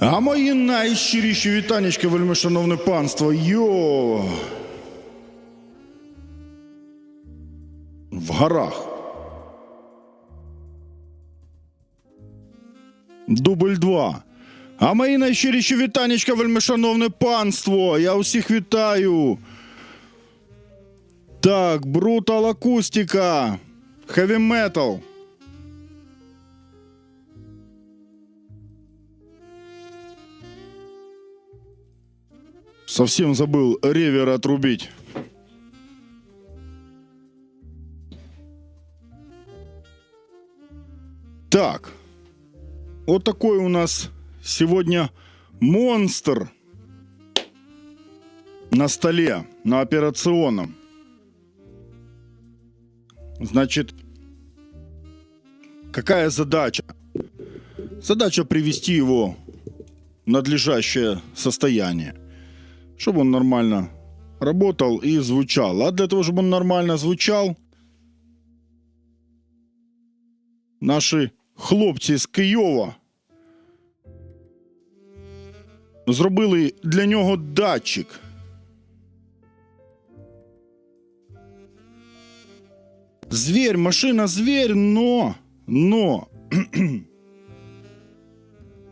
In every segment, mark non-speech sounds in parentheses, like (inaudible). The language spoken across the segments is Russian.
А мої найщиріші вітанечка, вельми шановне панство. Йо. В горах. Дубль 2. А мої найщиріші вітанечка, вельми шановне панство. Я усіх вітаю. Так, брутал акустика. Heavy метал. Совсем забыл ревер отрубить. Так. Вот такой у нас сегодня монстр на столе, на операционном. Значит, какая задача? Задача привести его в надлежащее состояние, чтобы он нормально работал и звучал. А для того, чтобы он нормально звучал, наші хлопці з Києва зробили для нього датчик. Зверь, машина зверь, но, но (clears throat)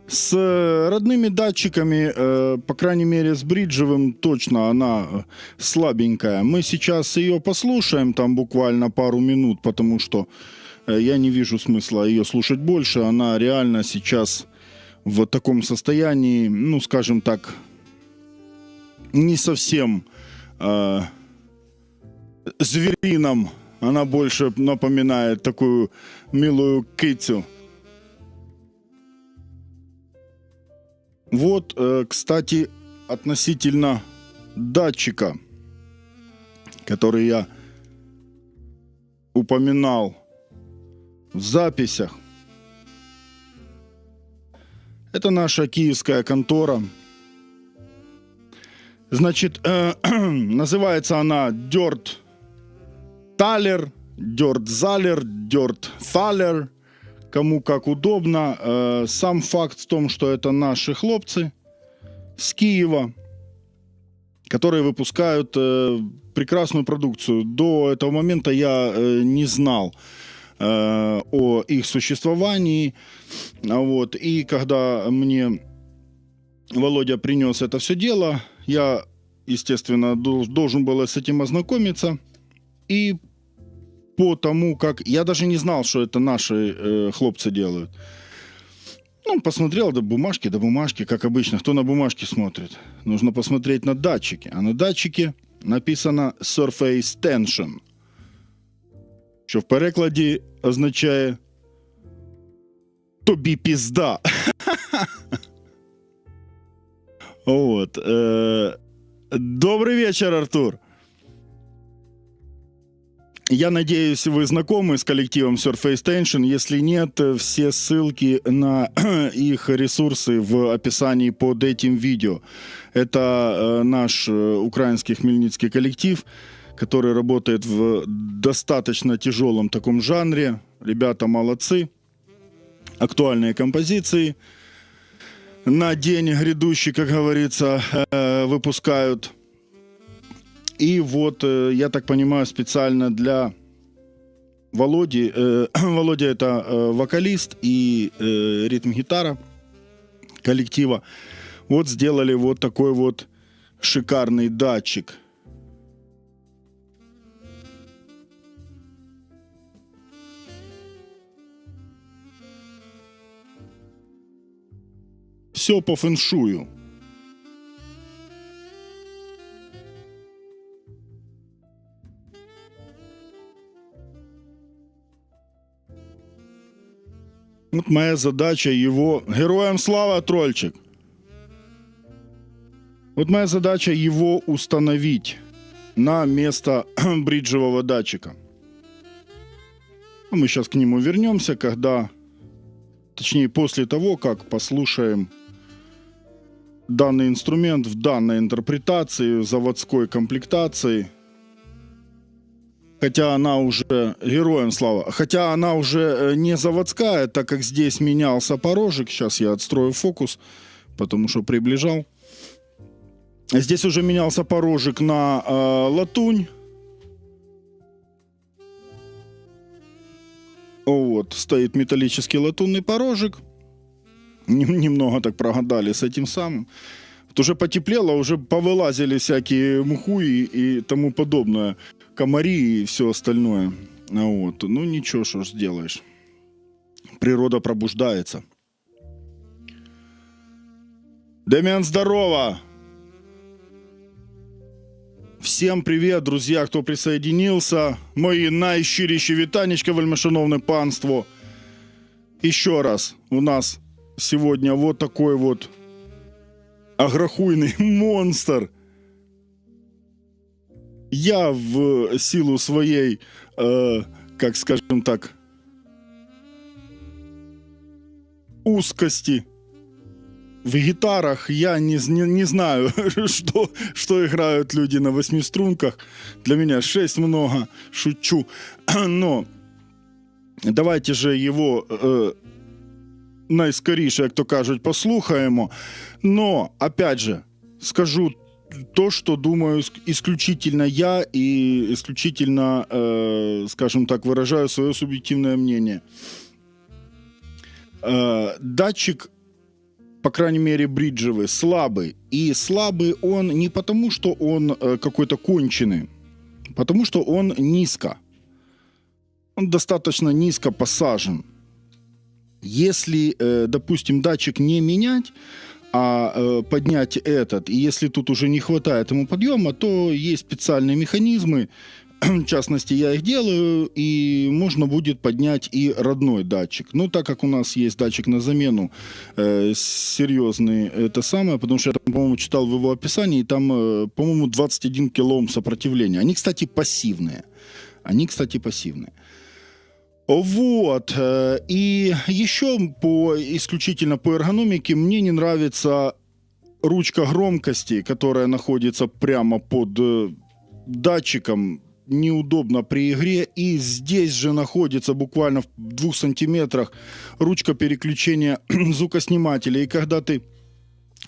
с э, родными датчиками, э, по крайней мере, с бриджевым точно она э, слабенькая. Мы сейчас ее послушаем там буквально пару минут, потому что я не вижу смысла ее слушать больше. Она реально сейчас в таком состоянии, ну, скажем так, не совсем э, зверином. Она больше напоминает такую милую китю. Вот, э, кстати, относительно датчика, который я упоминал в записях. Это наша киевская контора. Значит, э, (clears throat) называется она Dirt Талер, Dirt Залер, Dirt Thaler кому как удобно. Э, Сам факт в том, что это наши хлопцы с Киева, которые выпускают э, прекрасную продукцию. До этого момента я э, не знал о их существовании. А Вот. И когда мне Володя принес это все дело, я, естественно, дол- должен был с этим ознакомиться. И по тому, как... Я даже не знал, что это наши э, хлопцы делают. Ну, посмотрел до бумажки, до бумажки, как обычно. Кто на бумажке смотрит? Нужно посмотреть на датчики. А на датчике написано Surface Tension. Що в перекладі означає тобі пізда. (laughs) Вот. Э, Добрый вечер, Артур. Я надеюсь, вы знакомы с коллективом Surface Tension. Если нет, все ссылки на (clears throat) их ресурсы в описании под этим видео. Это э, наш э, украинский хмельницкий коллектив, который работает в достаточно тяжелом таком жанре. Ребята молодцы. Актуальные композиции. На день грядущий, как говорится, э, выпускают. И вот, э, я так понимаю, специально для Володи, э, (clears throat) Володя это э, вокалист и ритм-гитара коллектива, вот сделали вот такой вот шикарный датчик. Все по фэншую. Вот моя задача его... Героям слава, трольчик! Вот моя задача его установить на место (clears throat) бриджевого датчика. Мы сейчас к нему вернемся, когда... Точнее, после того, как послушаем данный инструмент в данной интерпретации, заводской комплектации. Хотя она уже, героям слава, хотя она уже э, не заводская, так как здесь менялся порожек. Сейчас я отстрою фокус, потому что приближал. Здесь уже менялся порожек на э, латунь. Вот, стоит металлический латунный порожек. Немного так прогадали с этим самым. Вот уже потеплело, уже повылазили всякие мухуи и тому подобное Комари и все остальное. Вот. Ну ничего, что ж сделаешь. Природа пробуждается. Демиан, здорово! Всем привет, друзья, кто присоединился. Мої найщиріші вітанечка, вельмишановне панство. Еще раз, у нас сегодня вот такой вот агрохуйный (laughs) монстр. я в силу своей, э, как скажем так, узкости в гитарах я не, не, не знаю, (laughs) что, что играют люди на восьми струнках. Для меня шесть много, шучу. (clears throat) Но давайте же его э, найскоріше, як то кажуть, послухаємо. Но, опять же, скажу то, что думаю исключительно я и исключительно, э, скажем так, выражаю свое субъективное мнение. Э, датчик по крайней мере, бриджевый, слабый. И слабый он не потому, что он э, какой-то конченый, потому что он низко. Он достаточно низко посажен. Если, э, допустим, датчик не менять, а э, поднять этот, и если тут уже не хватает ему подъема, то есть специальные механизмы, (clears throat) в частности, я их делаю, и можно будет поднять и родной датчик. Ну, так как у нас есть датчик на замену, э, серьезный, это самое, потому что я, по-моему, читал в его описании, там, э, по-моему, 21 килоом сопротивления. Они, кстати, пассивные. Они, кстати, пассивные. Вот. Э, и еще по исключительно по эргономике мне не нравится ручка громкости, которая находится прямо под э, датчиком неудобно при игре. И здесь же находится буквально в двух сантиметрах ручка переключения (clears throat) звукоснимателя. И когда ты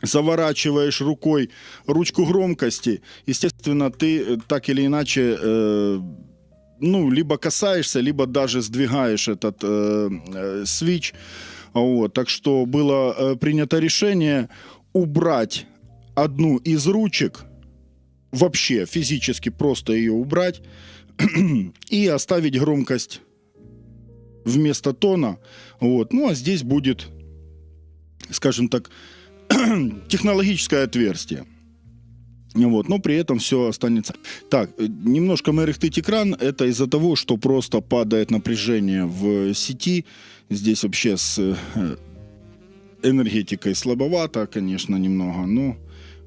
заворачиваешь рукой ручку громкости, естественно, ты э, так или иначе э, ну, либо касаешься, либо даже сдвигаешь этот э, э, свич. Вот, так что было э, принято решение убрать одну из ручек, вообще физически просто ее убрать (clears throat) и оставить громкость вместо тона. Вот. Ну а здесь будет, скажем так, (clears throat) технологическое отверстие. Вот, но при этом все останется. Так, немножко мерехтыть экран. Это из-за того, что просто падает напряжение в сети. Здесь вообще с э, энергетикой слабовато, конечно, немного, но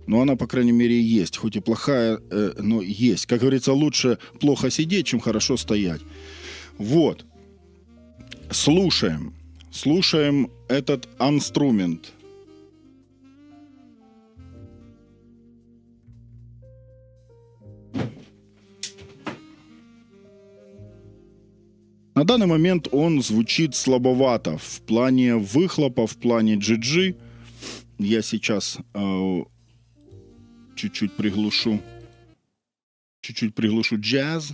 но она, по крайней мере, есть. Хоть и плохая, э, но есть. Как говорится, лучше плохо сидеть, чем хорошо стоять. Вот. Слушаем. Слушаем этот инструмент. На данный момент он звучит слабовато в плане выхлопа, в плане GG. Я сейчас э, чуть-чуть приглушу. Чуть-чуть приглушу джаз.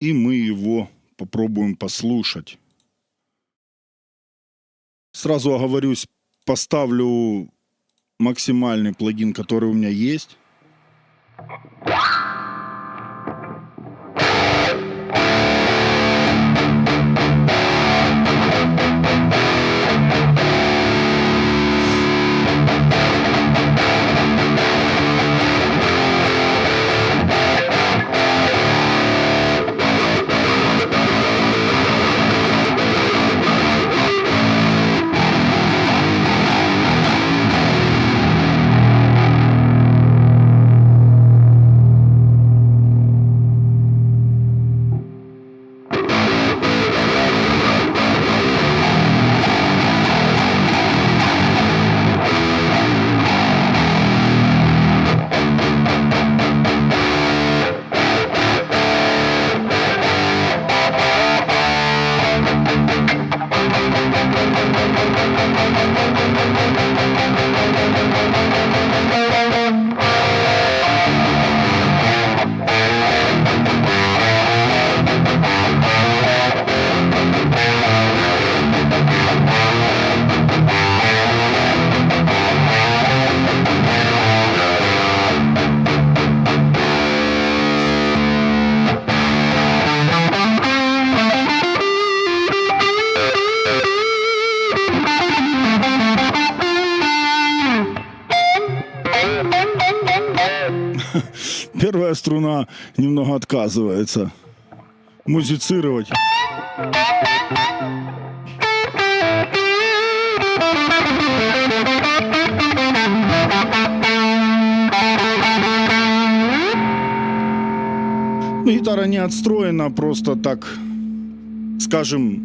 И мы его попробуем послушать. Сразу оговорюсь, поставлю максимальный плагин, который у меня есть. Струна немного отказывается музицировать. Ну, Гитара не отстроена, просто так, скажем,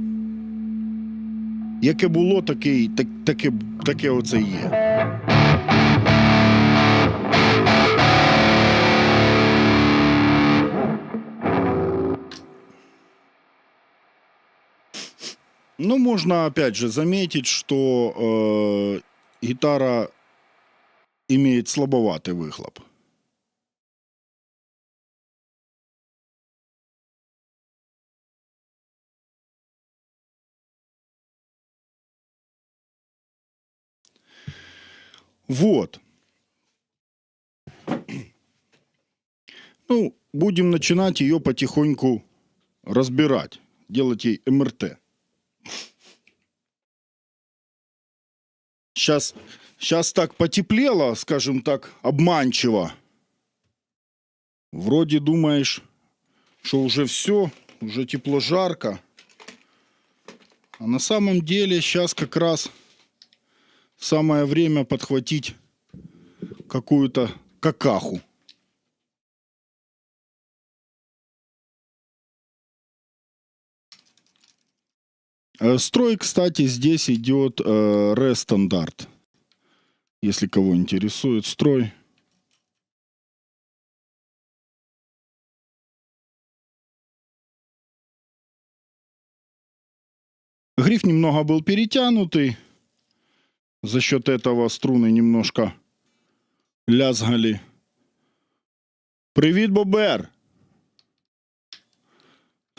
яке було, таке, так, таке, таке оце є. Ну, можно опять же заметить, что э, гитара имеет слабоватый выхлоп. Вот. Ну, будем начинать ее потихоньку разбирать, делать ей МРТ. Сейчас, сейчас так потеплело, скажем так, обманчиво. Вроде думаешь, что уже все, уже тепло, жарко. А на самом деле сейчас как раз самое время подхватить какую-то какаху. Строй, кстати, здесь идет э, ре-стандарт. Если кого интересует строй. Гриф немного был перетянутый. За счет этого струны немножко лязгали. Привіт, Бобер!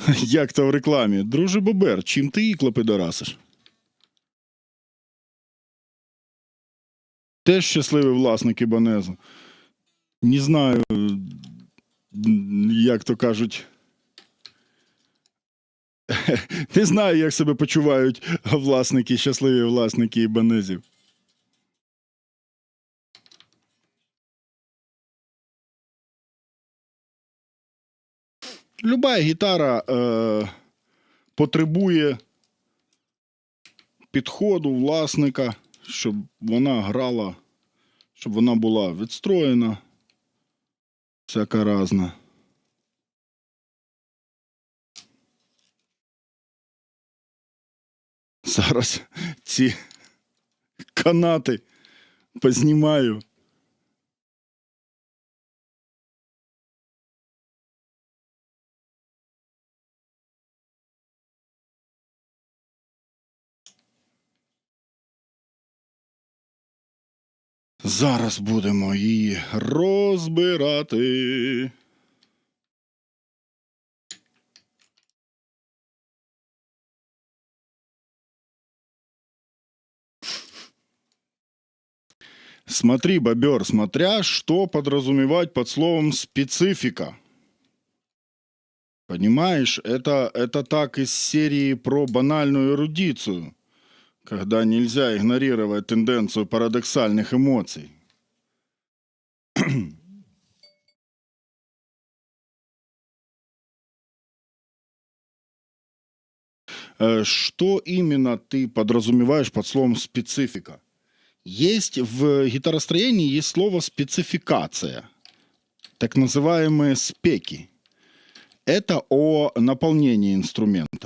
(laughs) Як то в рекламі. Друже Бобер, чим ти ікла підорасиш? Теж щасливий власник Ібанезу. Не знаю, як то кажуть. (laughs) Не знаю, як себе почувають власники, щасливі власники Ібанезів. Любая гітара е, потребує підходу власника, щоб вона грала, щоб вона була відстроєна, всяка разна. Зараз ці канати познімаю. Зараз будемо її розбирати. Смотри, бобер, смотря что подразумевать под словом специфика. Понимаешь, это, это так из серии про банальную эрудицию, когда нельзя игнорировать тенденцию парадоксальных эмоций. Э, Что именно ты подразумеваешь под словом специфика? Есть в гитаростроении есть слово спецификация, так называемые спеки. Это о наполнении инструмента.